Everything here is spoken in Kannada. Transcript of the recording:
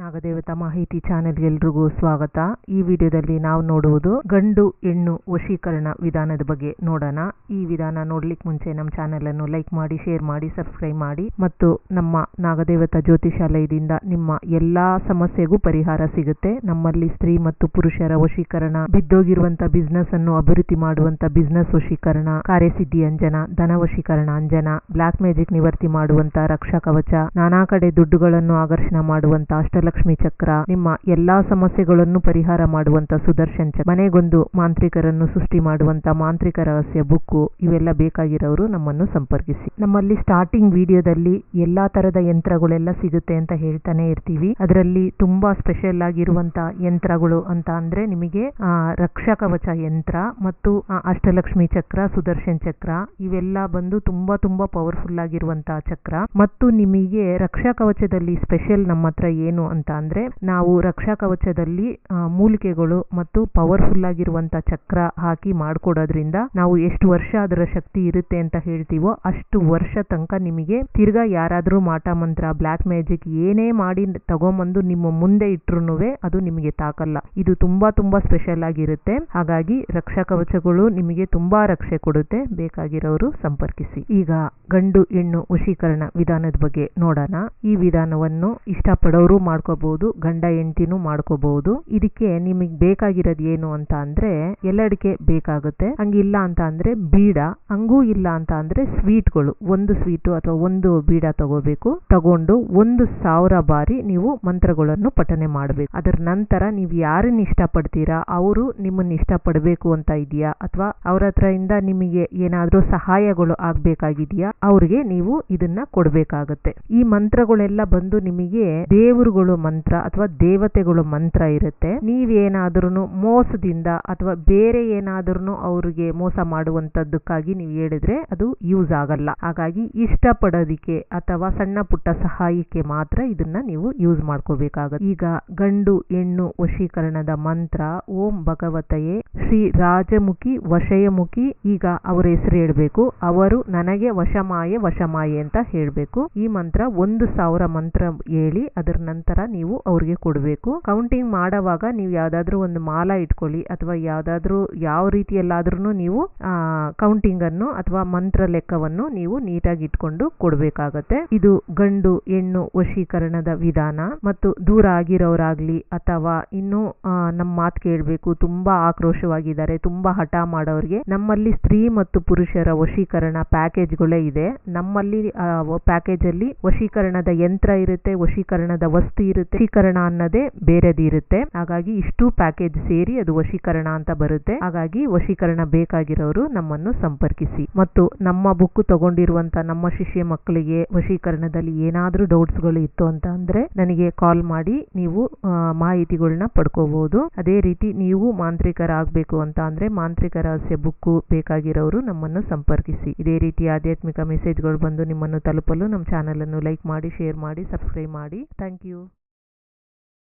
ನಾಗದೇವತಾ ಮಾಹಿತಿ ಚಾನೆಲ್ ಎಲ್ರಿಗೂ ಸ್ವಾಗತ. ಈ ವಿಡಿಯೋದಲ್ಲಿ ನಾವು ನೋಡುವುದು ಗಂಡು ಹೆಣ್ಣು ವಶೀಕರಣ ವಿಧಾನದ ಬಗ್ಗೆ ನೋಡೋಣ. ಈ ವಿಧಾನ ನೋಡ್ಲಿಕ್ಕೆ ಮುಂಚೆ ನಮ್ಮ ಚಾನೆಲ್ ಅನ್ನು ಲೈಕ್ ಮಾಡಿ, ಶೇರ್ ಮಾಡಿ, ಸಬ್ಸ್ಕ್ರೈಬ್ ಮಾಡಿ ಮತ್ತು ನಮ್ಮ ನಾಗದೇವತಾ ಜ್ಯೋತಿಷಾಲಯದಿಂದ ನಿಮ್ಮ ಎಲ್ಲಾ ಸಮಸ್ಯೆಗೂ ಪರಿಹಾರ ಸಿಗುತ್ತೆ. ನಮ್ಮಲ್ಲಿ ಸ್ತ್ರೀ ಮತ್ತು ಪುರುಷರ ವಶೀಕರಣ, ಬಿದ್ದೋಗಿರುವಂತ ಬಿಸ್ನೆಸ್ ಅನ್ನು ಅಭಿವೃದ್ಧಿ ಮಾಡುವಂತ ಬಿಸ್ನೆಸ್ ವಶೀಕರಣ, ಕಾರ್ಯಸಿದ್ಧಿ ಅಂಜನ, ಧನ ವಶೀಕರಣ ಅಂಜನ ಬ್ಲಾಕ್ ಮ್ಯಾಜಿಕ್ ನಿವರ್ತಿ ಮಾಡುವಂತ ರಕ್ಷಾ ಕವಚ, ನಾನಾ ಕಡೆ ದುಡ್ಡುಗಳನ್ನು ಆಕರ್ಷಣ ಮಾಡುವಂತ ಅಷ್ಟಲಕ್ಷ್ಮಿ ಚಕ್ರ, ನಿಮ್ಮ ಎಲ್ಲಾ ಸಮಸ್ಯೆಗಳನ್ನು ಪರಿಹಾರ ಮಾಡುವಂತ ಸುದರ್ಶನ್ ಚಕ್ರ, ಮನೆಗೊಂದು ಮಾಂತ್ರಿಕರನ್ನು ಸೃಷ್ಟಿ ಮಾಡುವಂತ ಮಾಂತ್ರಿಕ ರಹಸ್ಯ ಬುಕ್ಕು, ಇವೆಲ್ಲ ಬೇಕಾಗಿರೋರು ನಮ್ಮನ್ನು ಸಂಪರ್ಕಿಸಿ. ನಮ್ಮಲ್ಲಿ ಸ್ಟಾರ್ಟಿಂಗ್ ವಿಡಿಯೋದಲ್ಲಿ ಎಲ್ಲಾ ತರದ ಯಂತ್ರಗಳೆಲ್ಲ ಸಿಗುತ್ತೆ ಅಂತ ಹೇಳ್ತಾನೆ ಇರ್ತೀವಿ. ಅದರಲ್ಲಿ ತುಂಬಾ ಸ್ಪೆಷಲ್ ಆಗಿರುವಂತ ಯಂತ್ರಗಳು ಅಂತ ಅಂದ್ರೆ ನಿಮಗೆ ರಕ್ಷಾ ಕವಚ ಯಂತ್ರ ಮತ್ತು ಅಷ್ಟಲಕ್ಷ್ಮಿ ಚಕ್ರ, ಸುದರ್ಶನ್ ಚಕ್ರ, ಇವೆಲ್ಲ ಬಂದು ತುಂಬಾ ತುಂಬಾ ಪವರ್ಫುಲ್ ಆಗಿರುವಂತಹ ಚಕ್ರ. ಮತ್ತು ನಿಮಗೆ ರಕ್ಷಾ ಕವಚದಲ್ಲಿ ಸ್ಪೆಷಲ್ ನಮ್ಮ ಹತ್ರ ಏನು ಅಂತ ಅಂದ್ರೆ ನಾವು ರಕ್ಷಾ ಕವಚದಲ್ಲಿ ಮೂಲಿಕೆಗಳು ಮತ್ತು ಪವರ್ಫುಲ್ ಆಗಿರುವಂತ ಚಕ್ರ ಹಾಕಿ ಮಾಡ್ಕೊಡೋದ್ರಿಂದ ನಾವು ಎಷ್ಟು ವರ್ಷ ಅದರ ಶಕ್ತಿ ಇರುತ್ತೆ ಅಂತ ಹೇಳ್ತೀವೋ ಅಷ್ಟು ವರ್ಷ ತನಕ ನಿಮಗೆ ತಿರ್ಗಾ ಯಾರಾದ್ರೂ ಮಾಟ ಮಂತ್ರ ಬ್ಲಾಕ್ ಮ್ಯಾಜಿಕ್ ಏನೇ ಮಾಡಿ ತಗೊಂಬಂದು ನಿಮ್ಮ ಮುಂದೆ ಇಟ್ರುನುವೆ ಅದು ನಿಮಗೆ ತಾಕಲ್ಲ. ಇದು ತುಂಬಾ ತುಂಬಾ ಸ್ಪೆಷಲ್ ಆಗಿರುತ್ತೆ. ಹಾಗಾಗಿ ರಕ್ಷಾ ಕವಚಗಳು ನಿಮಗೆ ತುಂಬಾ ರಕ್ಷೆ ಕೊಡುತ್ತೆ. ಬೇಕಾಗಿರೋರು ಸಂಪರ್ಕಿಸಿ. ಈಗ ಗಂಡು ಹೆಣ್ಣು ವಶೀಕರಣ ವಿಧಾನದ ಬಗ್ಗೆ ನೋಡೋಣ. ಈ ವಿಧಾನವನ್ನು ಇಷ್ಟಪಡೋರು ಮಾಡ್ಕೋಬಹುದು ಗಂಡ ಹೆಂಡತಿನೂ ಮಾಡ್ಕೋಬಹುದು ಇದಕ್ಕೆ ನಿಮಗೆ ಬೇಕಾಗಿರೋದು ಏನು ಅಂತ ಅಂದ್ರೆ ಎಲ್ಲಡಿಕೆ ಬೇಕಾಗುತ್ತೆ. ಹಂಗಿಲ್ಲ ಅಂತ ಅಂದ್ರೆ ಬೀಡ, ಹಂಗೂ ಇಲ್ಲ ಅಂತ ಅಂದ್ರೆ ಸ್ವೀಟ್ಗಳು. ಒಂದು ಸ್ವೀಟ್ ಅಥವಾ ಒಂದು ಬೀಡ ತಗೋಬೇಕು. ತಗೊಂಡು ಒಂದು ಸಾವಿರ ಬಾರಿ ನೀವು ಮಂತ್ರಗಳನ್ನು ಪಠನೆ ಮಾಡಬೇಕು. ಅದರ ನಂತರ ನೀವು ಯಾರನ್ನ ಇಷ್ಟಪಡ್ತೀರಾ, ಅವರು ನಿಮ್ಮನ್ನ ಇಷ್ಟಪಡಬೇಕು ಅಂತ ಇದೆಯಾ? ಅಥವಾ ಅವ್ರ ಹತ್ರ ಇಂದ ನಿಮಗೆ ಏನಾದರೂ ಸಹಾಯಗಳು ಆಗ್ಬೇಕಾಗಿದೆಯಾ? ಅವ್ರಿಗೆ ನೀವು ಇದನ್ನ ಕೊಡ್ಬೇಕಾಗತ್ತೆ. ಈ ಮಂತ್ರಗಳೆಲ್ಲ ಬಂದು ನಿಮಗೆ ದೇವರುಗಳು ಮಂತ್ರ ಅಥವಾ ದೇವತೆಗಳು ಮಂತ್ರ ಇರುತ್ತೆ. ನೀವೇನಾದ್ರೂ ಮೋಸದಿಂದ ಅಥವಾ ಬೇರೆ ಏನಾದ್ರೂ ಅವ್ರಿಗೆ ಮೋಸ ಮಾಡುವಂತದ್ದಕ್ಕಾಗಿ ನೀವು ಹೇಳಿದ್ರೆ ಅದು ಯೂಸ್ ಆಗಲ್ಲ. ಹಾಗಾಗಿ ಇಷ್ಟಪಡೋದಿಕ್ಕೆ ಅಥವಾ ಸಣ್ಣ ಪುಟ್ಟ ಸಹಾಯಕ್ಕೆ ಮಾತ್ರ ಇದನ್ನ ನೀವು ಯೂಸ್ ಮಾಡ್ಕೋಬೇಕಾಗುತ್ತೆ. ಈಗ ಗಂಡು ಹೆಣ್ಣು ವಶೀಕರಣದ ಮಂತ್ರ, ಓಂ ಭಗವತಯೇ, ಶ್ರೀ ರಾಜಮುಖಿ ವಶಯಮುಖಿ, ಈಗ ಅವರ ಹೆಸರು ಹೇಳಬೇಕು. ಅವರು ನನಗೆ ವಶಮಾಯೆ ವಶಮಾಯೆ ಅಂತ ಹೇಳ್ಬೇಕು. ಈ ಮಂತ್ರ ಒಂದು ಸಾವಿರ ಮಂತ್ರ ಹೇಳಿ ಅದರ ನಂತರ ನೀವು ಅವ್ರಿಗೆ ಕೊಡಬೇಕು. ಕೌಂಟಿಂಗ್ ಮಾಡೋವಾಗ ನೀವು ಯಾವ್ದಾದ್ರು ಒಂದು ಮಾಲ ಇಟ್ಕೊಳ್ಳಿ ಅಥವಾ ಯಾವ್ದಾದ್ರು ಯಾವ ರೀತಿಯಲ್ಲಾದ್ರೂ ನೀವು ಕೌಂಟಿಂಗ್ ಅನ್ನು ಅಥವಾ ಮಂತ್ರ ಲೆಕ್ಕವನ್ನು ನೀವು ನೀಟಾಗಿ ಇಟ್ಕೊಂಡು ಕೊಡಬೇಕಾಗತ್ತೆ. ಇದು ಗಂಡು, ಹೆಣ್ಣು ವಶೀಕರಣದ ವಿಧಾನ ಮತ್ತು ದೂರ ಆಗಿರೋರಾಗ್ಲಿ ಅಥವಾ ಇನ್ನು ನಮ್ಮ ಮಾತು ಕೇಳಬೇಕು, ತುಂಬಾ ಆಕ್ರೋಶವಾಗಿದ್ದಾರೆ, ತುಂಬಾ ಹಠ ಮಾಡೋರಿಗೆ, ನಮ್ಮಲ್ಲಿ ಸ್ತ್ರೀ ಮತ್ತು ಪುರುಷರ ವಶೀಕರಣ ಪ್ಯಾಕೇಜ್ಗಳೇ ಇದೆ. ನಮ್ಮಲ್ಲಿ ಪ್ಯಾಕೇಜ್ ಅಲ್ಲಿ ವಶೀಕರಣದ ಯಂತ್ರ ಇರುತ್ತೆ, ವಶೀಕರಣದ ವಸ್ತು ಇರುತ್ತೆ. ವಶೀಕರಣ ಅನ್ನೋದೇ ಬೇರೆದಿರುತ್ತೆ ಹಾಗಾಗಿ ಇಷ್ಟು ಪ್ಯಾಕೇಜ್ ಸೇರಿ ಅದು ವಶೀಕರಣ ಅಂತ ಬರುತ್ತೆ. ಹಾಗಾಗಿ ವಶೀಕರಣ ಬೇಕಾಗಿರೋರು ನಮ್ಮನ್ನು ಸಂಪರ್ಕಿಸಿ. ಮತ್ತು ನಮ್ಮ ಬುಕ್ ತಗೊಂಡಿರುವಂತ ನಮ್ಮ ಶಿಷ್ಯ ಮಕ್ಕಳಿಗೆ ವಶೀಕರಣದಲ್ಲಿ ಏನಾದ್ರೂ ಡೌಟ್ಸ್ಗಳು ಇತ್ತು ಅಂತ ಅಂದ್ರೆ ನನಗೆ ಕಾಲ್ ಮಾಡಿ ನೀವು ಮಾಹಿತಿಗಳನ್ನ ಪಡ್ಕೋಬಹುದು ಅದೇ ರೀತಿ ನೀವು ಮಾಂತ್ರಿಕರಾಗಬೇಕು ಅಂತ ಅಂದ್ರೆ ಮಾಂತ್ರಿಕ ರಹಸ್ಯ ಬುಕ್ ಬೇಕಾಗಿರೋರು ನಮ್ಮನ್ನು ಸಂಪರ್ಕಿಸಿ. ಇದೇ ರೀತಿ ಆಧ್ಯಾತ್ಮಿಕ ಮೆಸೇಜ್ಗಳು ಬಂದು ನಿಮ್ಮನ್ನು ತಲುಪಲು ನಮ್ಮ ಚಾನೆಲ್ ಅನ್ನು ಲೈಕ್ ಮಾಡಿ ಶೇರ್ ಮಾಡಿ ಸಬ್ಸ್ಕ್ರೈಬ್ ಮಾಡಿ. Thank you